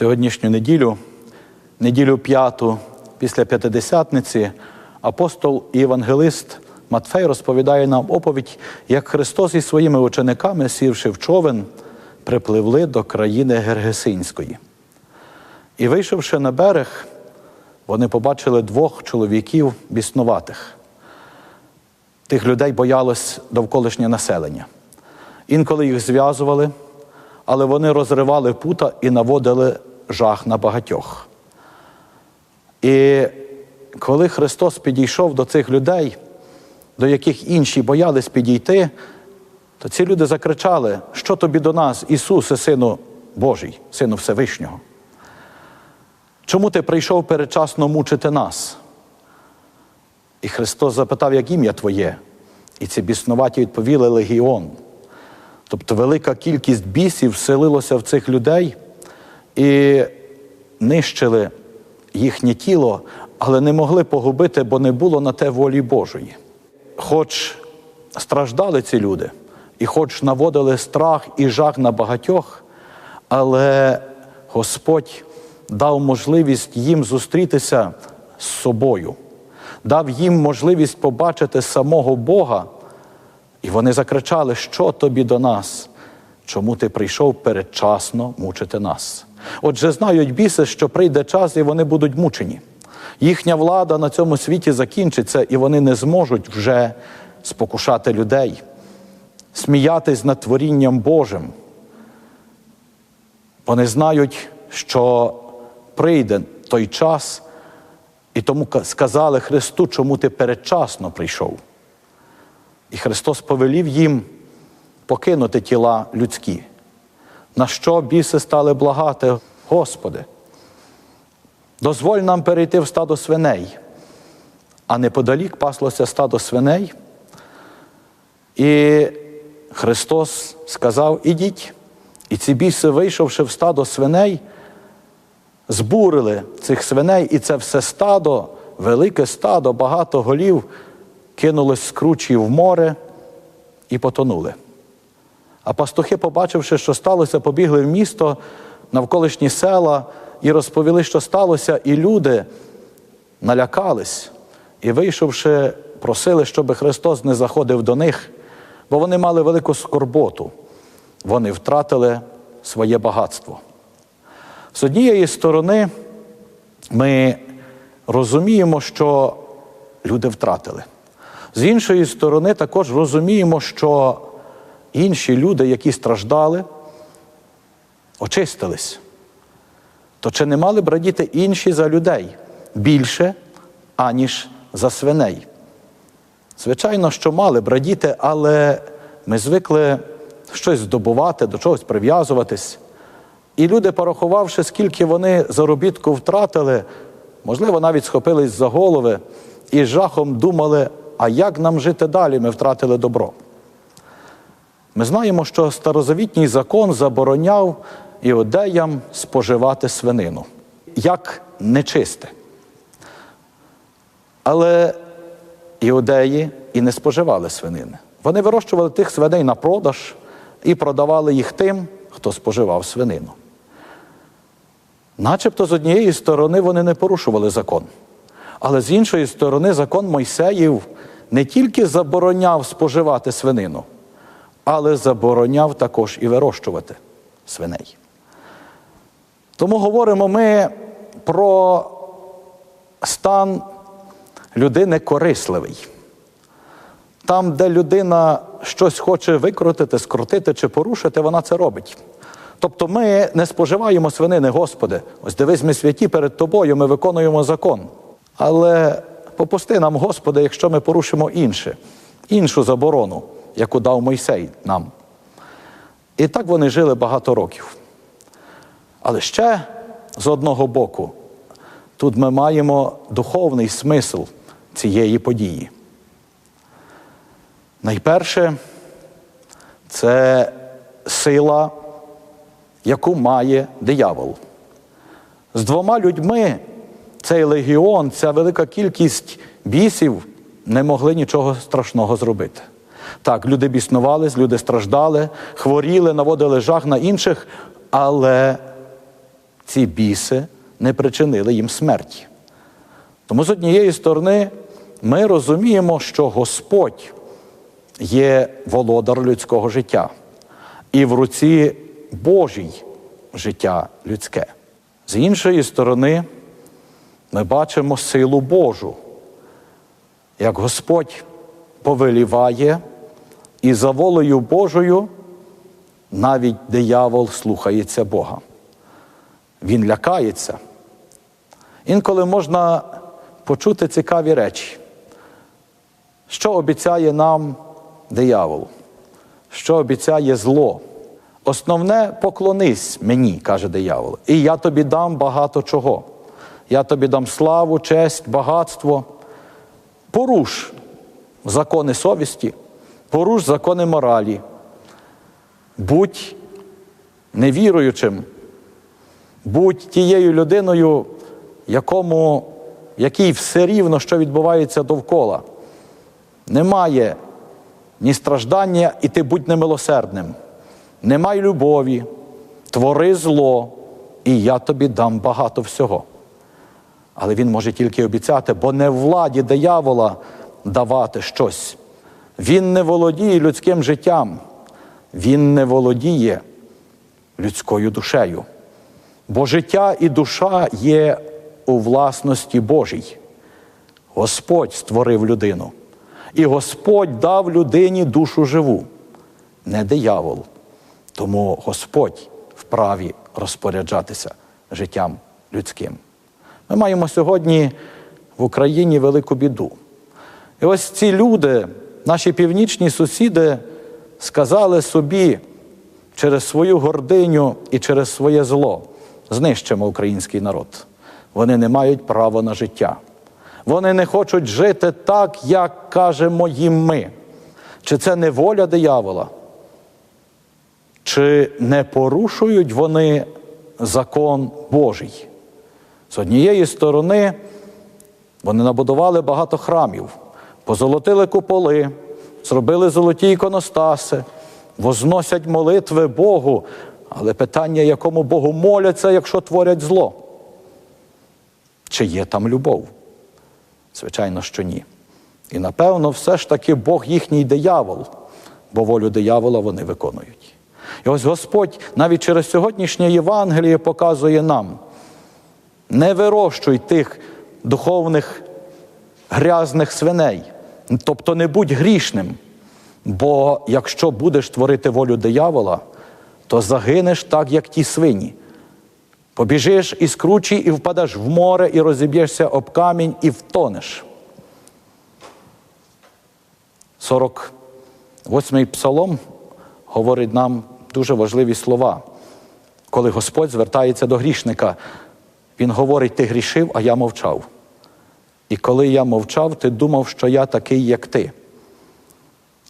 Сьогоднішню неділю, неділю п'яту після п'ятидесятниці, апостол і євангелист Матфей розповідає нам оповідь, як Христос із своїми учениками, сівши в човен, припливли до країни Гергесинської. І, вийшовши на берег, вони побачили двох чоловіків біснуватих. Тих людей боялось довколишнє населення. Інколи їх зв'язували, але вони розривали пута і наводили жах на багатьох. І коли Христос підійшов до цих людей, до яких інші боялись підійти, то ці люди закричали, що тобі до нас, Ісусе, Сину Божий, Сину Всевишнього. Чому ти прийшов передчасно мучити нас? І Христос запитав, як ім'я Твоє? І ці біснуваті відповіли Легіон. Тобто велика кількість бісів вселилося в цих людей і нищили їхнє тіло, але не могли погубити, бо не було на те волі Божої. Хоч страждали ці люди, і хоч наводили страх і жах на багатьох, але Господь дав можливість їм зустрітися з собою, дав їм можливість побачити самого Бога. І вони закричали, що тобі до нас? Чому ти прийшов передчасно мучити нас? Отже, знають біси, що прийде час, і вони будуть мучені. Їхня влада на цьому світі закінчиться, і вони не зможуть вже спокушати людей, сміятись над творінням Божим. Вони знають, що прийде той час, і тому сказали Христу, чому ти передчасно прийшов. І Христос повелів їм покинути тіла людські. На що біси стали благати, Господи, дозволь нам перейти в стадо свиней, а неподалік паслося стадо свиней. І Христос сказав: Ідіть. І ці біси, вийшовши в стадо свиней, збурили цих свиней, і це все стадо, велике стадо, багато голів кинулось з кручі в море і потонули. А пастухи, побачивши, що сталося, побігли в місто, навколишні села і розповіли, що сталося, і люди налякались і, вийшовши, просили, щоб Христос не заходив до них, бо вони мали велику скорботу. Вони втратили своє багатство. З однієї сторони, ми розуміємо, що люди втратили. З іншої сторони, також розуміємо, що інші люди, які страждали, очистились. То чи не мали б радіти інші за людей більше, аніж за свиней? Звичайно, що мали б радіти, але ми звикли щось здобувати, до чогось прив'язуватись. І люди, порахувавши, скільки вони заробітку втратили, можливо, навіть схопились за голови і жахом думали, а як нам жити далі? Ми втратили добро. Ми знаємо, що старозавітній закон забороняв іудеям споживати свинину як нечисте. Але іудеї і не споживали свинини. Вони вирощували тих свиней на продаж і продавали їх тим, хто споживав свинину. Начебто з однієї сторони вони не порушували закон. Але з іншої сторони, закон Мойсеїв не тільки забороняв споживати свинину, але забороняв також і вирощувати свиней. Тому говоримо ми про стан людини корисливий. Там, де людина щось хоче викрутити, скрутити чи порушити, вона це робить. Тобто ми не споживаємо свинини, Господи. Ось дивись, ми святі перед Тобою, ми виконуємо закон. Але попусти нам, Господи, якщо ми порушимо інше, іншу заборону, яку дав Мойсей нам. І так вони жили багато років. Але ще з одного боку, тут ми маємо духовний смисл цієї події. Найперше, це сила, яку має диявол. З двома людьми цей легіон, ця велика кількість бісів не могли нічого страшного зробити. Так, люди біснувались, люди страждали, хворіли, наводили жах на інших, але ці біси не причинили їм смерті. Тому з однієї сторони ми розуміємо, що Господь є володар людського життя, і в руці Божій життя людське. З іншої сторони, ми бачимо силу Божу, як Господь повеліває, і за волею Божою навіть диявол слухається Бога. Він лякається. Інколи можна почути цікаві речі. Що обіцяє нам диявол? Що обіцяє зло? Основне поклонись мені, каже диявол, і я тобі дам багато чого. Я тобі дам славу, честь, багатство. Поруш закони совісті, поруш закони моралі. Будь невіруючим, будь тією людиною, якому, якій все рівно, що відбувається довкола. Немає ні страждання, і ти будь немилосердним. Немає любові, твори зло, і я тобі дам багато всього. Але він може тільки обіцяти, бо не владі диявола давати щось. Він не володіє людським життям, він не володіє людською душею. Бо життя і душа є у власності Божій. Господь створив людину. І Господь дав людині душу живу, не диявол. Тому Господь вправі розпоряджатися життям людським. Ми маємо сьогодні в Україні велику біду. І ось ці люди, наші північні сусіди, сказали собі через свою гординю і через своє зло знищимо український народ. Вони не мають права на життя. Вони не хочуть жити так, як кажемо їм ми. Чи це не воля диявола? Чи не порушують вони закон Божий? З однієї сторони, вони набудували багато храмів, позолотили куполи, зробили золоті іконостаси, возносять молитви Богу, але питання, якому Богу моляться, якщо творять зло? Чи є там любов? Звичайно, що ні. І напевно, все ж таки Бог їхній диявол, бо волю диявола вони виконують. І ось Господь навіть через сьогоднішнє Євангеліє показує нам: не вирощуй тих духовних грязних свиней, тобто не будь грішним. Бо якщо будеш творити волю диявола, то загинеш так, як ті свині. Побіжиш із кручі і впадеш в море, і розіб'єшся об камінь, і втонеш. 48-й псалом говорить нам дуже важливі слова. Коли Господь звертається до грішника, Він говорить: ти грішив, а я мовчав. І коли я мовчав, ти думав, що я такий, як ти.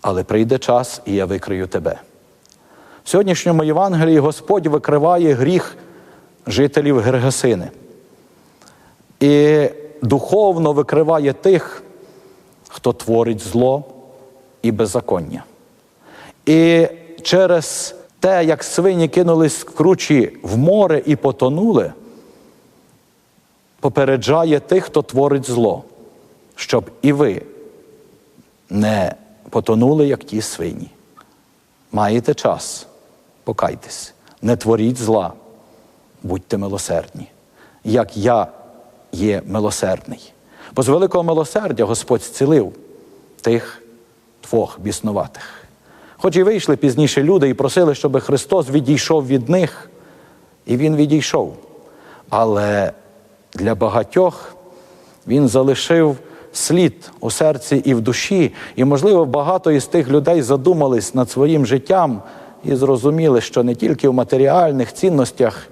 Але прийде час, і я викрию тебе. В сьогоднішньому Євангелії Господь викриває гріх жителів Гергесини. І духовно викриває тих, хто творить зло і беззаконня. І через те, як свині кинулись в кручі в море і потонули, попереджає тих, хто творить зло, щоб і ви не потонули, як ті свині. Маєте час, покайтесь, не творіть зла, будьте милосердні, як я є милосердний. Бо з великого милосердя Господь зцілив тих двох біснуватих. Хоч і вийшли пізніше люди і просили, щоб Христос відійшов від них, і Він відійшов. Але для багатьох Він залишив слід у серці і в душі, і, можливо, багато із тих людей задумались над своїм життям і зрозуміли, що не тільки в матеріальних цінностях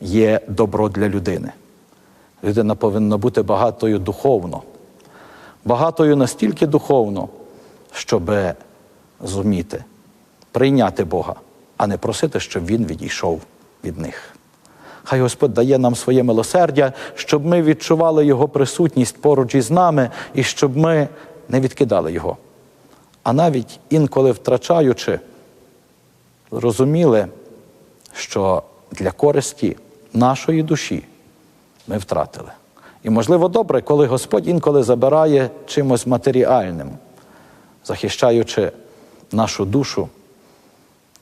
є добро для людини. Людина повинна бути багатою духовно, багатою настільки духовно, щоб зуміти прийняти Бога, а не просити, щоб Він відійшов від них. Хай Господь дає нам своє милосердя, щоб ми відчували Його присутність поруч із нами і щоб ми не відкидали Його. А навіть інколи втрачаючи, розуміли, що для користі нашої душі ми втратили. І, можливо, добре, коли Господь інколи забирає чимось матеріальним, захищаючи нашу душу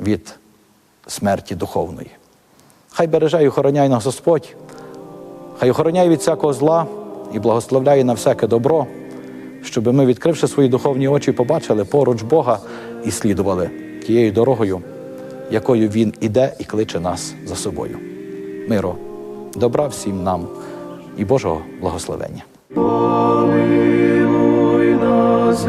від смерті духовної. Хай береже і охороняє нас Господь, хай охороняє від всякого зла і благословляє на всяке добро, щоб ми, відкривши свої духовні очі, побачили поруч Бога і слідували тією дорогою, якою Він іде і кличе нас за собою. Миро, добра всім нам і Божого благословення. Помилуй нас,